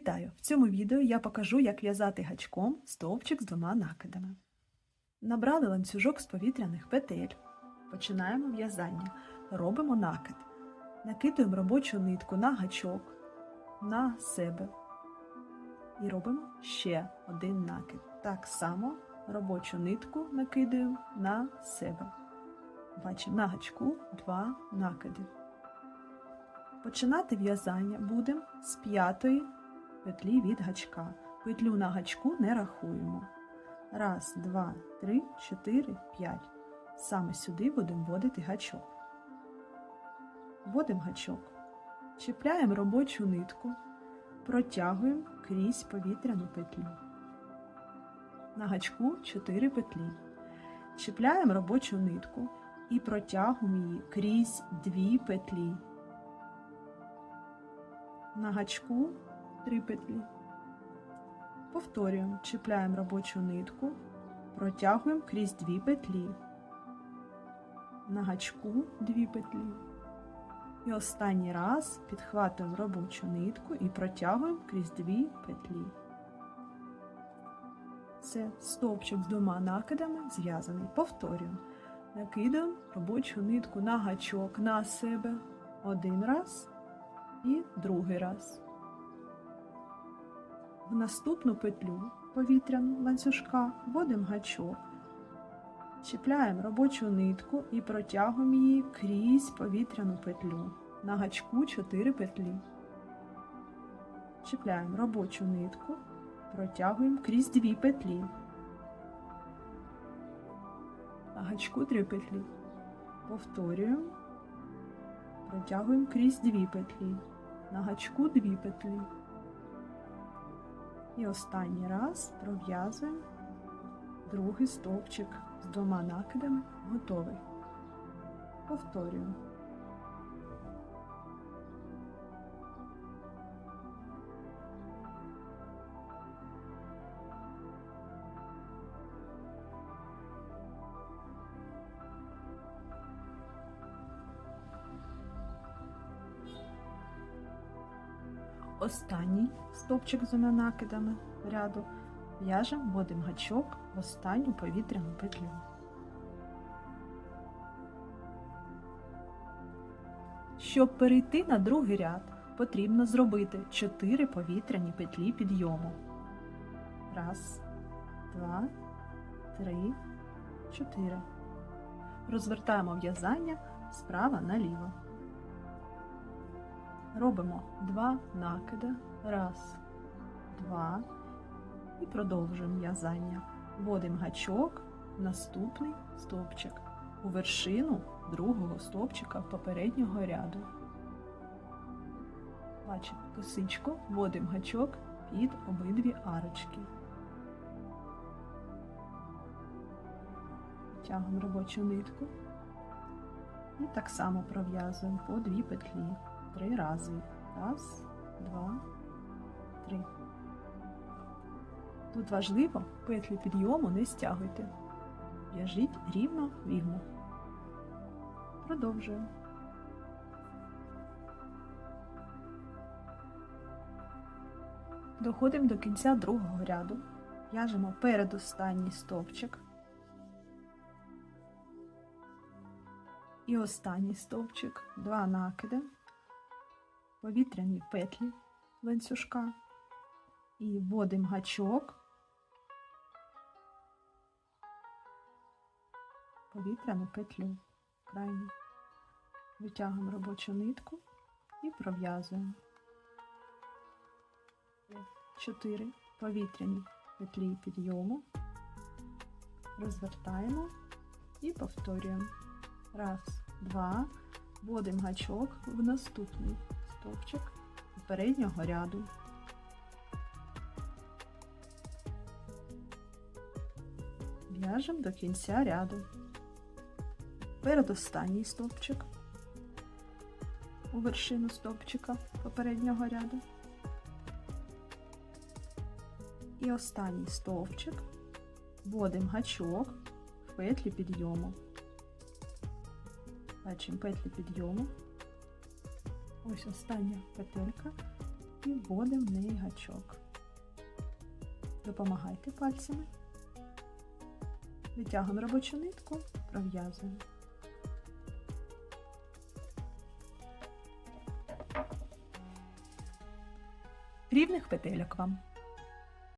Вітаю! В цьому відео я покажу, як в'язати гачком стовпчик з двома накидами. Набрали ланцюжок з повітряних петель. Починаємо в'язання. Робимо накид. Накидуємо робочу нитку на гачок, на себе. І робимо ще один накид. Так само робочу нитку накидуємо на себе. Бачимо на гачку два накиди. Починати в'язання будемо з п'ятої петлі від гачка. Петлю на гачку не рахуємо. Раз, два, три, чотири, п'ять. Саме сюди будемо вводити гачок. Вводимо гачок. Чіпляємо робочу нитку, протягуємо крізь повітряну петлю. На гачку 4 петлі. Чіпляємо робочу нитку і протягуємо її крізь дві петлі. На гачку 3 петлі. Повторюємо, чіпляємо робочу нитку, протягуємо крізь дві петлі. На гачку 2 петлі. І останній раз підхватуємо робочу нитку і протягуємо крізь дві петлі. Це стовпчик з двома накидами зв'язаний. Повторюємо. Накидаємо робочу нитку на гачок на себе один раз і другий раз. В наступну петлю повітряну ланцюжка вводимо гачок, чіпляємо робочу нитку і протягуємо її крізь повітряну петлю. На гачку 4 петлі. Чіпляємо робочу нитку, протягуємо крізь 2 петлі. На гачку 3 петлі. Повторюємо, протягуємо крізь 2 петлі. На гачку 2 петлі. І останній раз пров'язуємо другий стовпчик з двома накидами готовий. Повторюємо. Останній стовпчик з двома накидами ряду в'яжемо, вводимо гачок в останню повітряну петлю. Щоб перейти на другий ряд, потрібно зробити 4 повітряні петлі підйому. Раз, два, три, чотири. Розвертаємо в'язання справа наліво. Робимо два накиди. Раз, два. І продовжуємо в'язання. Вводимо гачок наступний стовпчик у вершину другого стовпчика попереднього ряду. Бачимо косичку, вводимо гачок під обидві арочки. Тягуємо робочу нитку. І так само пров'язуємо по дві петлі три рази. Раз, два, три. Тут важливо петлі підйому не стягуйте. В'яжіть рівно рівно. Продовжуємо. Доходимо до кінця другого ряду. В'яжемо передостанній стовпчик. І останній стовпчик, два накиди повітряні петлі ланцюжка і вводимо гачок, повітряну петлю крайню. Витягуємо робочу нитку і пров'язуємо. Чотири повітряні петлі підйому, розвертаємо і повторюємо. Раз, два, вводимо гачок в наступний стовпчик попереднього ряду. В'яжемо до кінця ряду. Передостанній стовпчик у вершину стовпчика попереднього ряду. І останній стовпчик вводимо гачок в петлі підйому. Бачимо петлі підйому. Ось остання петелька і вводимо в неї гачок. Допомагайте пальцями. Витягуємо робочу нитку, пров'язуємо. Рівних петельок вам.